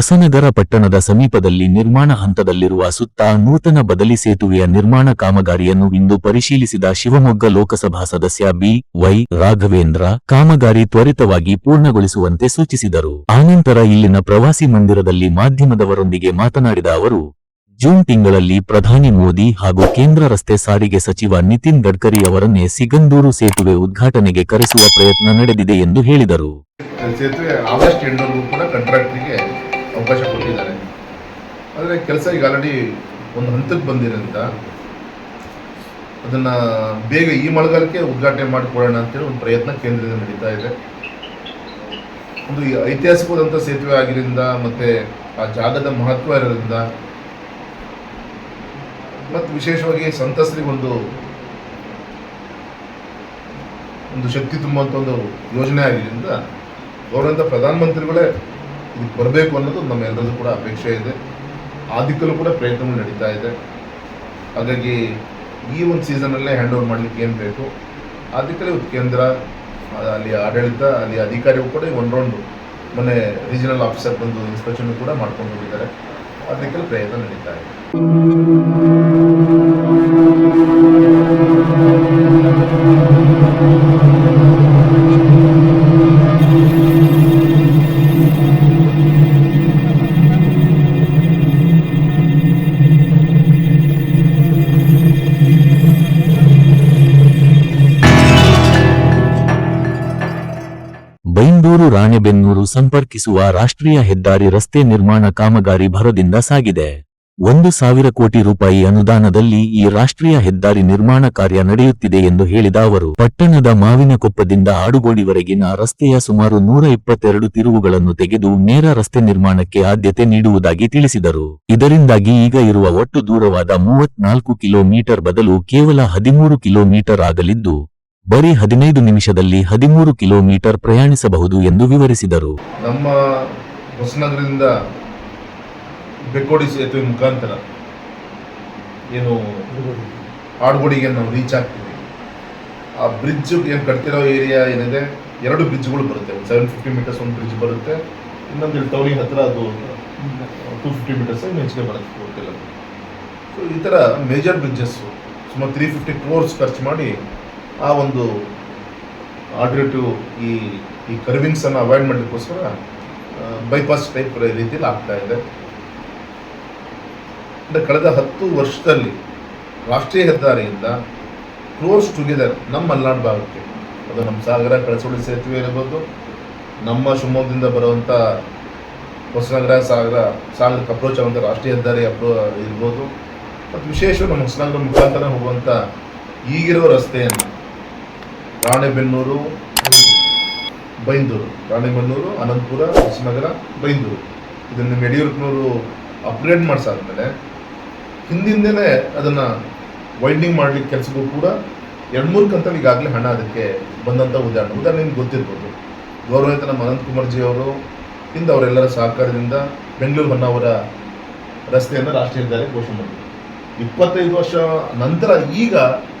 ಹೊಸನಗರ ಪಟ್ಟಣದ ಸಮೀಪದಲ್ಲಿ ನಿರ್ಮಾಣ ಹಂತದಲ್ಲಿರುವ ಸುತ್ತ ನೂತನ ಬದಲಿ ಸೇತುವೆಯ ನಿರ್ಮಾಣ ಕಾಮಗಾರಿಯನ್ನು ಇಂದು ಪರಿಶೀಲಿಸಿದ ಶಿವಮೊಗ್ಗ ಲೋಕಸಭಾ ಸದಸ್ಯ ಬಿ ವೈ ರಾಘವೇಂದ್ರ ಕಾಮಗಾರಿ ತ್ವರಿತವಾಗಿ ಪೂರ್ಣಗೊಳಿಸುವಂತೆ ಸೂಚಿಸಿದರು. ಆನಂತರ ಇಲ್ಲಿನ ಪ್ರವಾಸಿ ಮಂದಿರದಲ್ಲಿ ಮಾಧ್ಯಮದವರೊಂದಿಗೆ ಮಾತನಾಡಿದ ಅವರು, ಜೂನ್ ತಿಂಗಳಲ್ಲಿ ಪ್ರಧಾನಿ ಮೋದಿ ಹಾಗೂ ಕೇಂದ್ರ ರಸ್ತೆ ಸಾರಿಗೆ ಸಚಿವ ನಿತಿನ್ ಗಡ್ಕರಿ ಅವರನ್ನೇ ಸಿಗಂದೂರು ಸೇತುವೆ ಉದ್ಘಾಟನೆಗೆ ಕರೆಸುವ ಪ್ರಯತ್ನ ನಡೆದಿದೆ ಎಂದು ಹೇಳಿದರು. ಅವಕಾಶ ಕೊಟ್ಟಿದ್ದಾರೆ. ಆದರೆ ಕೆಲಸ ಈಗ ಆಲ್ರೆಡಿ ಒಂದು ಹಂತಕ್ಕೆ ಬಂದಿರೋದ್ರಿಂದ ಅದನ್ನು ಬೇಗ ಈ ಮಳೆಗಾಲಕ್ಕೆ ಉದ್ಘಾಟನೆ ಮಾಡಿಕೊಳ್ಳೋಣ ಅಂತೇಳಿ ಒಂದು ಪ್ರಯತ್ನ ಕೇಂದ್ರದಿಂದ ನಡೀತಾ ಇದೆ. ಒಂದು ಐತಿಹಾಸಿಕವಾದಂಥ ಸೇತುವೆ ಆಗಿರೋದ್ರಿಂದ ಮತ್ತು ಆ ಜಾಗದ ಮಹತ್ವ ಇರೋದ್ರಿಂದ ಮತ್ತು ವಿಶೇಷವಾಗಿ ಸಂತ್ರಸ್ತರಿಗೆ ಒಂದು ಒಂದು ಶಕ್ತಿ ತುಂಬುವಂಥ ಒಂದು ಯೋಜನೆ ಆಗಿದ್ದರಿಂದ ಗೌರವಂತ ಪ್ರಧಾನಮಂತ್ರಿಗಳೇ ಇದಕ್ಕೆ ಬರಬೇಕು ಅನ್ನೋದು ನಮ್ಮೆಲ್ಲರದ್ದು ಕೂಡ ಅಪೇಕ್ಷೆ ಇದೆ. ಆ ಕೂಡ ಪ್ರಯತ್ನಗಳು ನಡೀತಾ ಇದೆ. ಹಾಗಾಗಿ ಈ ಒಂದು ಸೀಸನಲ್ಲೇ ಹ್ಯಾಂಡ್ ಓವರ್ ಮಾಡಲಿಕ್ಕೆ ಏನು ಬೇಕು? ಆ ದಿಕ್ಕಲ್ಲಿ ಕೇಂದ್ರ, ಅಲ್ಲಿ ಆಡಳಿತ, ಅಲ್ಲಿ ಅಧಿಕಾರಿಗಳು ಕೂಡ ಒಂದು ರೌಂಡ್ ಮೊನ್ನೆ ರೀಜನಲ್ ಆಫೀಸರ್ ಬಂದು ಇನ್ಸ್ಪೆಕ್ಷನ್ ಕೂಡ ಮಾಡ್ಕೊಂಡು ಹೋಗಿದ್ದಾರೆ. ಆ ದಿಕ್ಕಲ್ಲಿ ಪ್ರಯತ್ನ ನಡೀತಾ ಇದೆ. ಬೈಂದೂರು, ರಾಣೆಬೆನ್ನೂರು ಸಂಪರ್ಕಿಸುವ ರಾಷ್ಟ್ರೀಯ ಹೆದ್ದಾರಿ ರಸ್ತೆ ನಿರ್ಮಾಣ ಕಾಮಗಾರಿ ಭರದಿಂದ ಸಾಗಿದೆ. ಒಂದು ಸಾವಿರ ಕೋಟಿ ರೂಪಾಯಿ ಅನುದಾನದಲ್ಲಿ ಈ ರಾಷ್ಟ್ರೀಯ ಹೆದ್ದಾರಿ ನಿರ್ಮಾಣ ಕಾರ್ಯ ನಡೆಯುತ್ತಿದೆ ಎಂದು ಹೇಳಿದ ಅವರು, ಪಟ್ಟಣದ ಮಾವಿನಕೊಪ್ಪದಿಂದ ಆಡುಗೋಡಿವರೆಗಿನ ರಸ್ತೆಯ ಸುಮಾರು ನೂರ ಇಪ್ಪತ್ತೆರಡು ತಿರುವುಗಳನ್ನು ತೆಗೆದು ನೇರ ರಸ್ತೆ ನಿರ್ಮಾಣಕ್ಕೆ ಆದ್ಯತೆ ನೀಡುವುದಾಗಿ ತಿಳಿಸಿದರು. ಇದರಿಂದಾಗಿ ಈಗ ಇರುವ ಒಟ್ಟು ದೂರವಾದ ಮೂವತ್ನಾಲ್ಕು ಕಿಲೋಮೀಟರ್ ಬದಲು ಕೇವಲ ಹದಿಮೂರು ಕಿಲೋಮೀಟರ್ ಆಗಲಿದ್ದು ಬರೀ ಹದಿನೈದು ನಿಮಿಷದಲ್ಲಿ ಹದಿಮೂರು ಕಿಲೋಮೀಟರ್ ಪ್ರಯಾಣಿಸಬಹುದು ಎಂದು ವಿವರಿಸಿದರು. ನಮ್ಮ ಹೊಸನಗರದಿಂದ ಬೆಕ್ಕೋಡಿ ಸೇತುವೆ ಮುಖಾಂತರ ಏನು ಆಡುಗೋಡಿಗೆ ನಾವು ರೀಚ್ ಆಗ್ತೀವಿ ಆ ಬ್ರಿಡ್ಜ್ ಏನು ಕಟ್ತಿರೋ ಏರಿಯಾ ಏನಿದೆ, ಎರಡು ಬ್ರಿಡ್ಜ್ಗಳು ಬರುತ್ತೆ. ಒಂದು ಸೆವೆನ್ ಫಿಫ್ಟಿ ಮೀಟರ್ಸ್ ಒಂದು ಬ್ರಿಡ್ಜ್ ಬರುತ್ತೆ. ಇನ್ನೊಂದು ಟೌನಿಗೆ ಹತ್ರ ಅದು ಟೂ ಫಿಫ್ಟಿ ಮೀಟರ್ಸ್ ಹೆಚ್ಚಿಗೆ ಬರುತ್ತೆ ಗೊತ್ತಿಲ್ಲ ಸೊ ಈ ಥರ ಮೇಜರ್ ಬ್ರಿಡ್ಜಸ್ಸು ಸುಮಾರು ತ್ರೀ ಫಿಫ್ಟಿ ಕ್ರೋರ್ಸ್ ಖರ್ಚು ಮಾಡಿ ಆ ಒಂದು ಆಲ್ಟರ್ನೇಟಿವ್ ಈ ಈ ಕರ್ವಿಂಗ್ಸನ್ನು ಅವಾಯ್ಡ್ ಮಾಡಲಿಕ್ಕೋಸ್ಕರ ಬೈಪಾಸ್ ಟೈಪ್ ರೀತಿಯಲ್ಲಿ ಆಗ್ತಾ ಇದೆ. ಅಂದರೆ ಕಳೆದ ಹತ್ತು ವರ್ಷದಲ್ಲಿ ರಾಷ್ಟ್ರೀಯ ಹೆದ್ದಾರಿಯಿಂದ ಕ್ಲೋಸ್ ಟುಗೆದರ್ ನಮ್ಮ ಮಲೆನಾಡು ಭಾಗಕ್ಕೆ, ಅದು ನಮ್ಮ ಸಾಗರ ಕಳಸೋಳಿ ಸೇತುವೆ ಇರ್ಬೋದು, ನಮ್ಮ ಶಿವಮೊಗ್ಗದಿಂದ ಬರುವಂಥ ಹೊಸನಗರ, ಸಾಗರ, ಸಾಗರಕ್ಕೆ ಅಪ್ರೋಚ್ ಆಗುವಂಥ ರಾಷ್ಟ್ರೀಯ ಹೆದ್ದಾರಿ ಅಪ್ರೋ, ಇರ್ಬೋದು. ಮತ್ತು ವಿಶೇಷವಾಗಿ ನಮ್ಮ ಹೊಸನಗರ ಮುಖಾಂತರ ಹೋಗುವಂಥ ಈಗಿರೋ ರಸ್ತೆಯನ್ನು ರಾಣೆಬೆನ್ನೂರು, ಬೈಂದೂರು. ರಾಣೆಬೆನ್ನೂರು, ಅನಂತಪುರ ಹೊಸನಗರ ಬೈಂದೂರು. ಇದನ್ನು ಯಡಿಯೂರಪ್ಪನವರು ಅಪ್ಗ್ರೇಡ್ ಮಾಡಿಸಾದ್ಮೇಲೆ ಹಿಂದಿಂದಲೇ ಅದನ್ನು ವೈಂಡಿಂಗ್ ಮಾಡಲಿಕ್ಕೆ ಕೆಲಸಕ್ಕೂ ಕೂಡ ಎರಡು ಮೂರು ಕಂತಲ್ಲಿ ಈಗಾಗಲೇ ಹಣ ಅದಕ್ಕೆ ಬಂದಂಥ ಉದಾಹರಣೆ. ಉದಾಹರಣೆ ನಿಮ್ಗೆ ಗೊತ್ತಿರ್ಬೋದು. ಗೌರವಿತ ನಮ್ಮ ಅನಂತಕುಮಾರ್ ಜಿಯವರು ಅವರು ಹಿಂದೆ ಅವರೆಲ್ಲರ ಸಹಕಾರದಿಂದ ಬೆಂಗಳೂರು ಹೊನ್ನಾವರ ರಸ್ತೆಯನ್ನು ರಾಷ್ಟ್ರೀಯ ಹೆದ್ದಾರಿ ಘೋಷಣೆ ಮಾಡಿದ್ರು. ಇಪ್ಪತ್ತೈದು ವರ್ಷ ನಂತರ ಈಗ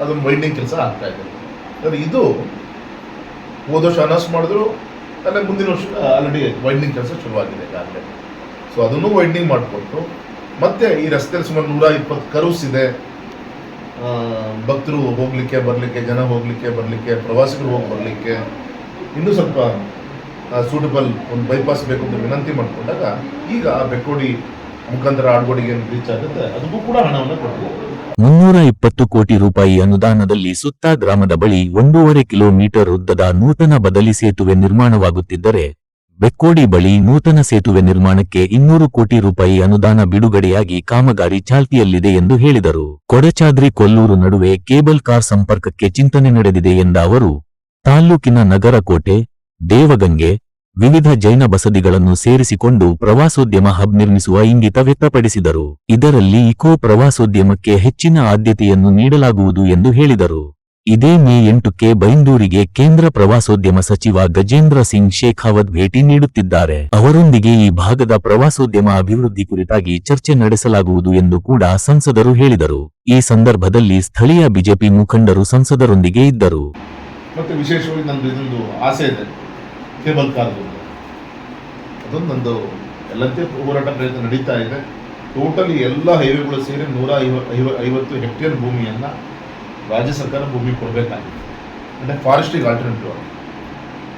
ಅದೊಂದು ವೈಂಡಿಂಗ್ ಕೆಲಸ ಆಗ್ತಾ ಇದೆ. ಅಂದರೆ ಇದು ಹೋದ ವರ್ಷ ಅನೌನ್ಸ್ ಮಾಡಿದ್ರು ಅಲ್ಲ ಮುಂದಿನ ವರ್ಷ ಆಲ್ರೆಡಿ ವೈಂಡಿಂಗ್ ಕೆಲಸ ಶುರುವಾಗಿದೆ ಈಗಾಗಲೇ. ಸೊ ಅದನ್ನು ವೈಂಡಿಂಗ್ ಮಾಡಿಕೊಟ್ಟು, ಮತ್ತೆ ಈ ರಸ್ತೆಯಲ್ಲಿ ಸುಮಾರು ನೂರ ಇಪ್ಪತ್ತು ಕರುಸ್ ಇದೆ. ಭಕ್ತರು ಹೋಗ್ಲಿಕ್ಕೆ, ಬರಲಿಕ್ಕೆ, ಜನ ಹೋಗ್ಲಿಕ್ಕೆ, ಬರಲಿಕ್ಕೆ, ಪ್ರವಾಸಿಗರು ಹೋಗಿ ಬರಲಿಕ್ಕೆ, ಇನ್ನೂ ಸ್ವಲ್ಪ ಸೂಟಬಲ್ ಒಂದು ಬೈಪಾಸ್ ಬೇಕು ಅಂತ ವಿನಂತಿ ಮಾಡಿಕೊಂಡಾಗ, ಈಗ ಆ ಬೆಕ್ಕೋಡಿ ಮುಖಾಂತರ ಆಡುಗೋಡಿಗೆ ರೀಚ್ ಆಗುತ್ತೆ, ಅದಕ್ಕೂ ಕೂಡ ಹಣವನ್ನು ಕೊಟ್ಟಿದ್ದಾರೆ ಮುನ್ನೂರ ಇಪ್ಪತ್ತು ಕೋಟಿ ರೂಪಾಯಿ ಅನುದಾನದಲ್ಲಿ ಸುತ್ತ ಗ್ರಾಮದ ಬಳಿ ಒಂದೂವರೆ ಕಿಲೋಮೀಟರ್ ಉದ್ದದ ನೂತನ ಬದಲಿ ಸೇತುವೆ ನಿರ್ಮಾಣವಾಗುತ್ತಿದ್ದರೆ, ಬೆಕ್ಕೋಡಿ ಬಳಿ ನೂತನ ಸೇತುವೆ ನಿರ್ಮಾಣಕ್ಕೆ ಇನ್ನೂರು ಕೋಟಿ ರೂಪಾಯಿ ಅನುದಾನ ಬಿಡುಗಡೆಯಾಗಿ ಕಾಮಗಾರಿ ಚಾಲ್ತಿಯಲ್ಲಿದೆ ಎಂದು ಹೇಳಿದರು. ಕೊಡಚಾದ್ರಿ ಕೊಲ್ಲೂರು ನಡುವೆ ಕೇಬಲ್ ಕಾರ್ ಸಂಪರ್ಕಕ್ಕೆ ಚಿಂತನೆ ನಡೆದಿದೆ ಎಂದ ಅವರು, ತಾಲ್ಲೂಕಿನ ನಗರಕೋಟೆ, ದೇವಗಂಗೆ ವಿವಿಧ ಜೈನ ಬಸದಿಗಳನ್ನು ಸೇರಿಸಿಕೊಂಡು ಪ್ರವಾಸೋದ್ಯಮ ಹಬ್ ನಿರ್ಮಿಸುವ ಇಂಗಿತ ವ್ಯಕ್ತಪಡಿಸಿದರು. ಇದರಲ್ಲಿ ಇಕೋ ಪ್ರವಾಸೋದ್ಯಮಕ್ಕೆ ಹೆಚ್ಚಿನ ಆದ್ಯತೆಯನ್ನು ನೀಡಲಾಗುವುದು ಎಂದು ಹೇಳಿದರು. ಇದೇ ಮೇ ಎಂಟಕ್ಕೆ ಬೈಂದೂರಿಗೆ ಕೇಂದ್ರ ಪ್ರವಾಸೋದ್ಯಮ ಸಚಿವ ಗಜೇಂದ್ರ ಸಿಂಗ್ ಶೇಖಾವತ್ ಭೇಟಿ ನೀಡುತ್ತಿದ್ದಾರೆ. ಅವರೊಂದಿಗೆ ಈ ಭಾಗದ ಪ್ರವಾಸೋದ್ಯಮ ಅಭಿವೃದ್ಧಿ ಕುರಿತಾಗಿ ಚರ್ಚೆ ನಡೆಸಲಾಗುವುದು ಎಂದು ಕೂಡ ಸಂಸದರು ಹೇಳಿದರು. ಈ ಸಂದರ್ಭದಲ್ಲಿ ಸ್ಥಳೀಯ ಬಿಜೆಪಿ ಮುಖಂಡರು ಸಂಸದರೊಂದಿಗೆ ಇದ್ದರು. ಮತ್ತು ವಿಶೇಷವಾಗಿ ಆಸೆ ಇದೆ. ಕೇಬಲ್ ಕಾರ್ದು ಅದೊಂದು ನಂದು ಎಲ್ಲಂತೆ ಹೋರಾಟ ಪ್ರಯತ್ನ ನಡೀತಾ ಇದೆ. ಟೋಟಲಿ ಎಲ್ಲ ಹೈವೇಗಳು ಸೇರಿ ನೂರ ಐವ ಐವ- ಐವತ್ತು ಹೆಕ್ಟೇರ್ ಭೂಮಿಯನ್ನು ರಾಜ್ಯ ಸರ್ಕಾರ ಭೂಮಿ ಕೊಡಬೇಕಾಗಿದೆ. ಅಂದರೆ ಫಾರೆಸ್ಟಿಗೆ ಆಲ್ಟರ್ನೇಟಿವ್ ಆಗಿ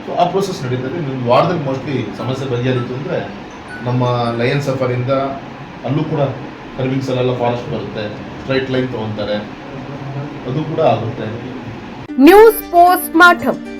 ಸೊ ಆ ಪ್ರೋಸೆಸ್ ನಡೀತದೆ. ಇನ್ನೊಂದು ವಾರದಲ್ಲಿ ಮೋಸ್ಟ್ಲಿ ಸಮಸ್ಯೆ ಬಗೆಹರಿತು ಅಂದರೆ ನಮ್ಮ ಲಯನ್ ಸಫರಿಂದ ಅಲ್ಲೂ ಕೂಡ ಕರ್ವಿಂಗ್ಸ್ ಅಲ್ಲೆಲ್ಲ ಫಾರೆಸ್ಟ್ ಬರುತ್ತೆ. ಸ್ಟ್ರೈಟ್ ಲೈನ್ ತಗೊಂತಾರೆ. ಅದು ಕೂಡ ಆಗುತ್ತೆ. News post